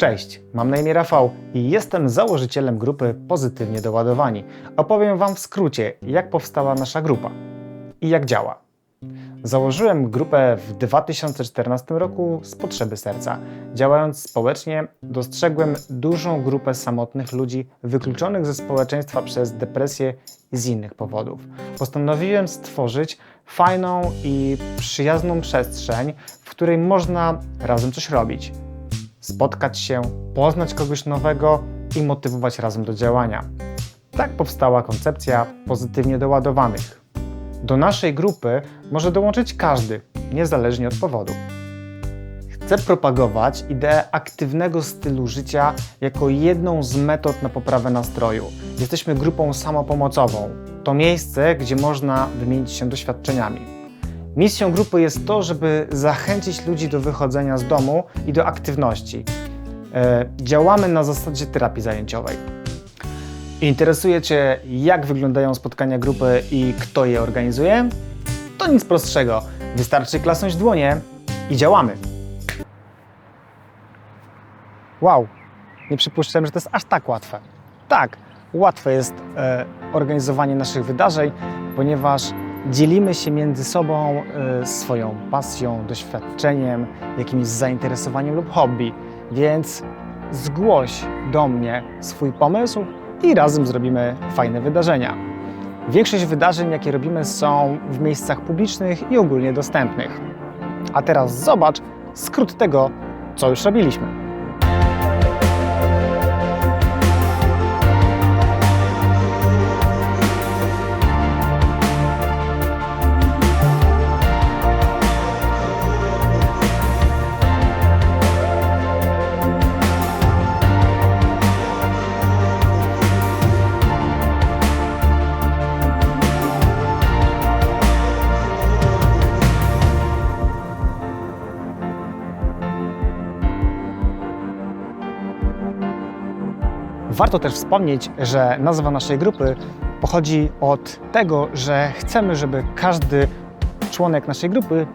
Cześć, mam na imię Rafał i jestem założycielem grupy Pozytywnie Doładowani. Opowiem Wam w skrócie, jak powstała nasza grupa i jak działa. Założyłem grupę w 2014 roku z potrzeby serca. Działając społecznie, dostrzegłem dużą grupę samotnych ludzi wykluczonych ze społeczeństwa przez depresję i z innych powodów. Postanowiłem stworzyć fajną i przyjazną przestrzeń, w której można razem coś robić spotkać się, poznać kogoś nowego i motywować razem do działania. Tak powstała koncepcja pozytywnie doładowanych. Do naszej grupy może dołączyć każdy, niezależnie od powodu. Chcę propagować ideę aktywnego stylu życia jako jedną z metod na poprawę nastroju. Jesteśmy grupą samopomocową. To miejsce, gdzie można wymienić się doświadczeniami. Misją grupy jest to, żeby zachęcić ludzi do wychodzenia z domu i do aktywności. E, działamy na zasadzie terapii zajęciowej. Interesuje Cię, jak wyglądają spotkania grupy i kto je organizuje? To nic prostszego. Wystarczy klasnąć dłonie i działamy. Wow, nie przypuszczałem, że to jest aż tak łatwe. Tak, łatwe jest e, organizowanie naszych wydarzeń, ponieważ dzielimy się między sobą e, swoją pasją, doświadczeniem, jakimś zainteresowaniem lub hobby. Więc zgłoś do mnie swój pomysł i razem zrobimy fajne wydarzenia. Większość wydarzeń, jakie robimy, są w miejscach publicznych i ogólnie dostępnych. A teraz zobacz skrót tego, co już robiliśmy. Warto też wspomnieć, że nazwa naszej grupy pochodzi od tego, że chcemy, żeby każdy członek naszej grupy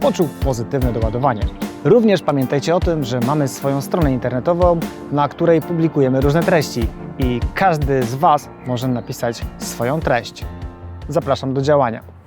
poczuł pozytywne doładowanie. Również pamiętajcie o tym, że mamy swoją stronę internetową, na której publikujemy różne treści i każdy z Was może napisać swoją treść. Zapraszam do działania.